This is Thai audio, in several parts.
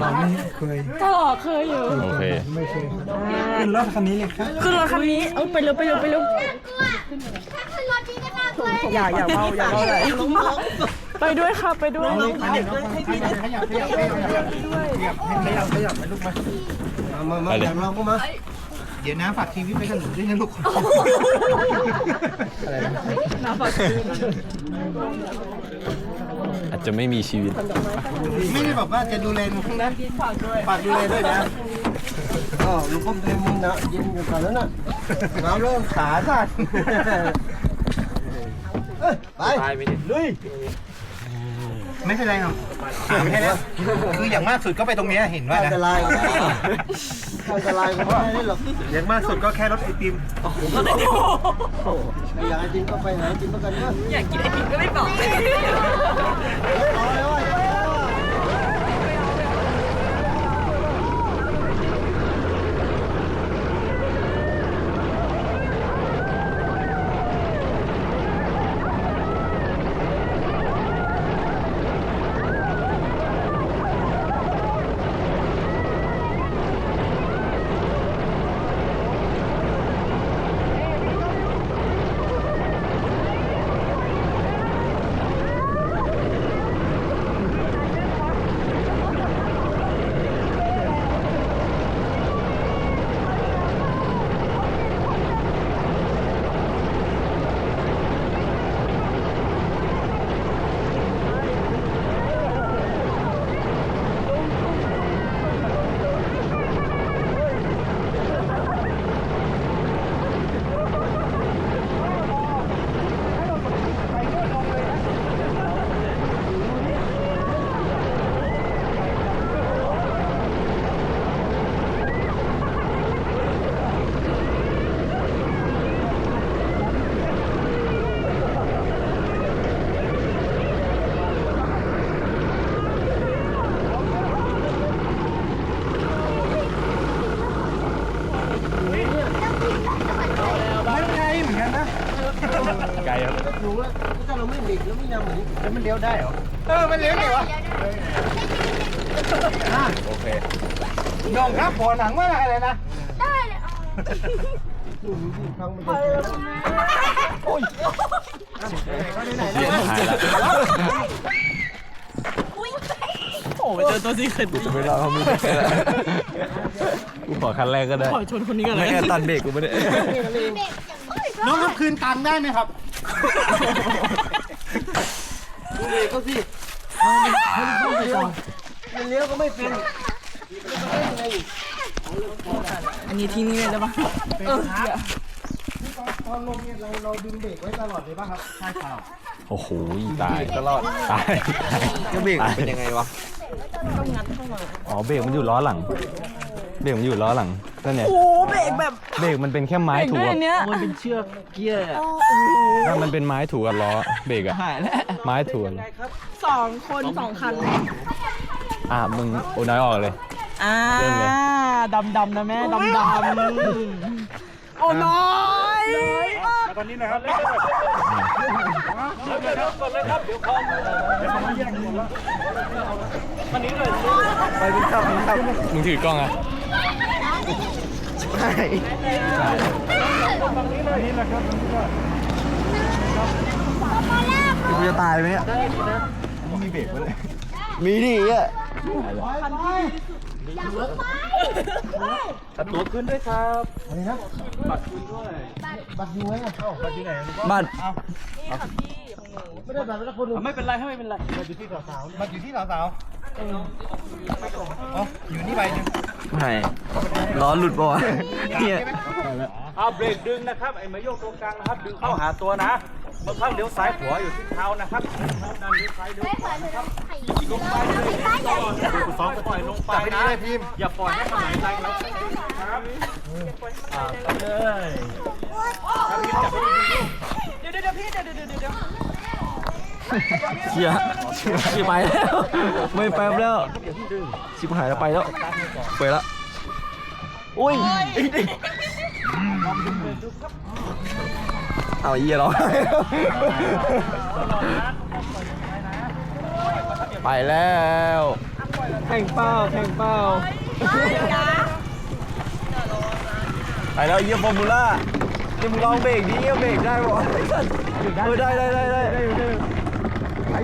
เราไม่เคยก็เคยอยู่ โอเค ไม่เคยขึ้นรถคันนี้เลยครับขึ้นรถคันนี้เอาไปเร็วไปเร็วไปเร็วน่ากลัวถ้าขึ้นรถนี้ก็น่ากลัวเลอย่าอย่าเมาอย่าเมาเลยไปด้วยค่ะไปด้วยเด็กด้วยให้พี่ขยับขยับขปด้วยับขยับขยับขยับไปลูกมามามาเดี๋ยวเราก็มาเดี๋ยวน้าฝากทีวีไปกับหนูด้วยนะลูกน้าฝากทีวี อาจจะไม่มีชีวิต ไม่ได้บอกว่าจะดูแลหนูข้างนั้นฝากด้วยฝากดูแลด้วยนะอ๋อลูกพ่อเต็มมือนะเย็นอยู่ก่อนแล้วนะน้ำเริ่มขาสั่นไปไปลุย ไม่เป็นไรหรอกถามแค่นี้คืออย่างมากสุดก็ไปตรงนี้เห็นว่านะอันตรายอันตรายก็ไม่ได้หรอกอย่างมากสุดก็แค่รถไอติมอยากไอติมก็ไปหาไอติมแล้วกันนะอยากกินไอติมก็ไม่บอก เอาเลยว่า ไม่ไกลเหมือนกันนะ ไกลครับ หนูว่าถ้าเราไม่เบรกแล้วไม่ยำเห มันเลี้ยวได้เหรอ เออ มันเลี้ยวไงวะอะโอเค น้องครับพอหนังว่าอะไรนะ ได้เลยเสียหายละโอ้ไปเจอตัวซีเค็ดจะไม่รอดเขาไม่ได้กูขอคันแรกก็ได้ขอชนคนนี้ก่อนเลไม่แอตันเบรกกูไม่ได้ น้องครับคืนตังค์ได้ไหมครับ ดูเบรกเขาสิมันเลี้ยวก็ไม่เป็นอันนี้ที่นี่เลยได้ปะเออตอนลงเนี่ยเราเราดึงเบรกไว้ตลอดเลยป่ะครับใช่ครับโอ้โหตายตลอดตายก็เบรกเป็นยังไงวะอ๋อเบรกมันอยู่ล้อหลัง เบรกมันอยู่ล้อหลัง ก็เนี่ยโอ้เบรกแบบเบรกมันเป็นแค่ไม้เบรกถูด้วยกับอันเนี้ยมันเป็นเชือกเกียร์อะถ้ามันเป็นไม้ถูกับล้อเบรกอะหายแล้วไม้ถูกับล้อสองคนสองคันอะมึงโอ้น้อยออกเลย อ่าเริ่มเลย ดำดำนะแม่ดำดำโอ้น้อยออกตอนนี้นะครับ ไปเป็นขับเป็นขับมึงถือกล้องอะใช่กูจะตายไหมเนี่ยมีเบรกมั้ยมีดิอะตัดตัวขึ้นด้วยครับอะไรครับบัตรคุณด้วย บัตรอยู่ไหนเอ้าบัตรอยู่ไหนบ้านไม่ได้บัตรแล้วคนหนึ่งไม่เป็นไรไม่เป็นไรบัตรอยู่ที่สาวสาวบัตรอยู่ที่สาวส อ๋ออยู่นี่ใบหนึงไม่ล้อหลุดปะวะเนี่ยเอาเบรกดึงนะครับไอ้มาโยกตรงกลางนะครับดึงเข้าหาตัวนะบางครั้งเลี้ยวซ้ายขวาอยู่ที่เท้านะครับเท้าดันเลี้ยวซ้ายเลี้ยวไม่เปิดเลยลงไปเลยซ้ายใหญ่สองปล่อยลงไปนะพิมอย่าปล่อยให้มันไหลแล้วครับอ่าไปเลยครับพี่จับให้ดีเดี๋ยวเดี๋ยวพี่เดี๋ยวเดี๋ยวเดี๋ยว เดี๋ยชิบหายแล้ว ไม่แป๊บแล้ว ชิบหายแล้วไปแล้ว ไปแล้วอุ้ยเอาเยี่ยร้องไปแล้วแข่งเป้าแข่งเป้าไปแล้วเยี่ยมฟอร์มูล่านี่มึงลองเบรกดิเยี่ยมเบรกได้บ่ออได้ได้ได้ได้ ไ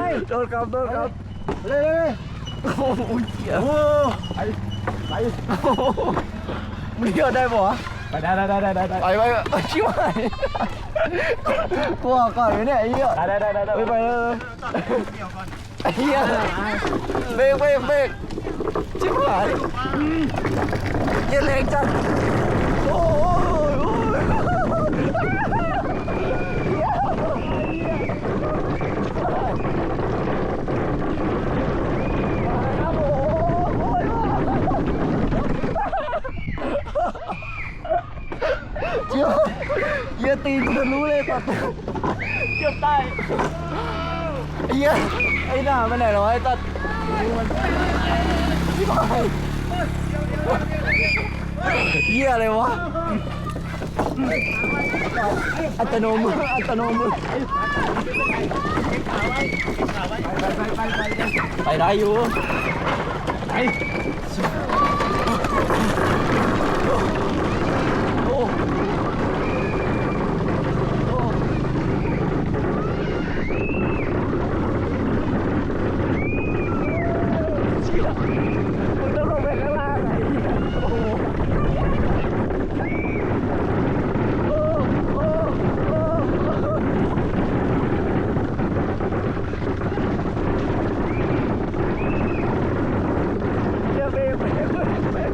ด้โดนครับไม่เป็นไรไม่เป็นไรโดนครับโดนครับเลยเลยโอ้โหเหี้ยโอ้ไปไปมึงเที่ยวได้ปะวะไปได้ได้ได้ได้ได้ไปไปไปชิวหายกลัวก่อนไหมเนี่ยไอ้เหี้ยได้ได้ได้ได้ไปไปเลยไอ้เหี้ยเบรกเบรกเบรกชิบหายเหี้ย็นแรงจัดโอ้ยโอ้ยเจียวเหี้ย ตีนกูทะลุเลยตัดเกือบตายไอ้เหี้ยไอ้หน้ามันไหนเหรอไอ้ตัดเหี้ยอะไรวะอัตโนมืออัตโนมือไปได้อยู่โอ้มึงต้องลงไปข้างล่างไอ้เหี้ยโอ้โหเดี๋ยวเบรกเบรกเบรกเบรก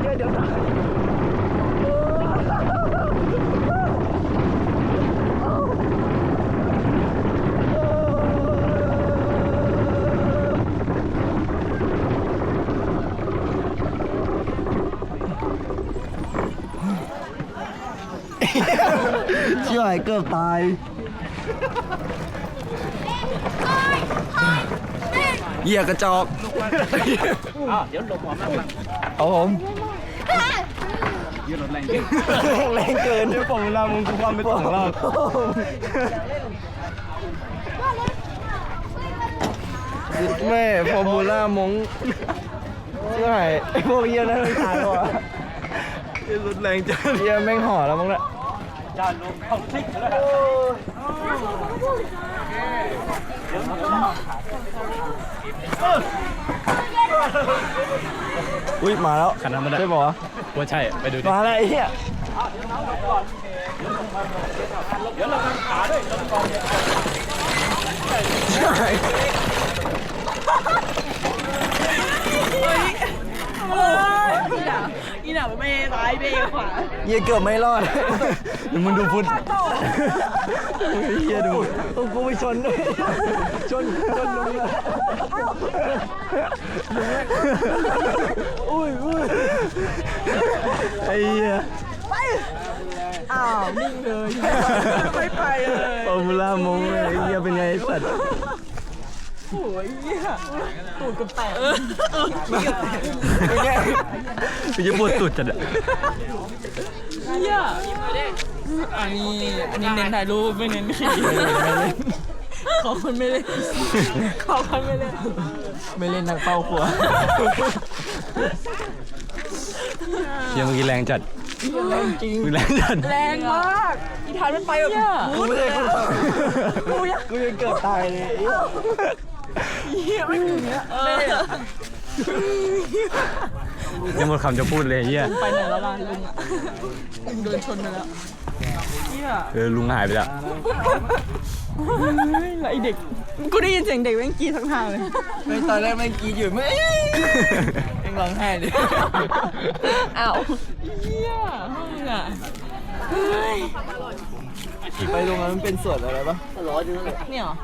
เดี๋ยวเดี๋ยวตายโอ้ เชื่อไอ้เกือบตาย เหี้ยกระจอกอ้าวเดี๋ยวหลบหัวมาบ้างเอาผมยืนรถแรงแรงเกินเดี๋ยวผมเวลามึงกูความไปสองรอบแม่ฟอร์มูล่ามงใช่ไอพวกเยี่ยนั่นไม่ตายหรอเยี่ยรุนแรงจังเยี่ยแม่งห่อแล้วมั้งเนี่ย จานลงเข้าทิกแล้วอุ้ยมาแล้วขนาดมันได้ใช่ป่าวะว่าใช่ไปดูดิมาแล้วไอ้เหี้ยเดี๋ยวเราทำขาด้วย ลงก่อนอีหน่าเบซ้ายเบขวาเยี่ยเกือบไม่รอด เดี๋ยวมึงดูฟุตเยี่ยดูโอ้กูไปชนด้วยชนชนลงเลยอุ้ยอุ้ยไอ้เหี้ยอ้าวนิ่งเลยไม่ไปเลยฟอร์มูล่ามงเลยไอ้เหี้ยเป็นไงไอ้สัตว์โอ้ยเหี้ยตูดกับแตกเป็นไงกู จะปวดตุดจัดอะเหี้ยอันนี้อันนี้เน้นถ่ายรูปไม่เน้นขี่ขอคนไม่เล่นขอคนไม่เล่นไม่เล่นนักเป้าขวาเชี่ยเมื่อกี้แรงจัดแรงจริงมึงแรงจัดแรงมากอีทานมันไปแบบกูไม่ได้คนกูยังกูยังเกิดตายเลยไอ้เหี้ยเหี้ยไม่ถึงเนี้ยเออ ยังหมดคำจะพูดเลยเฮียไปไหนแล้วล่ะลุงอะลุงโดนชนไปแล้วเหี้ยเออลุงหายไปแล้วเฮ้ยแล้วไอเด็กกูได้ยินเสียงเด็กแม่งกรีดทั้งทางเลยไม่ตอนแรกแม่งกรีดอยู่ไม่เอ็งร้องไห้ดิอ้าวเหี้ยห้องอะเฮ้ยไปตรงนั้นมันเป็นส่วนอะไรปะเนี่ยเหรอ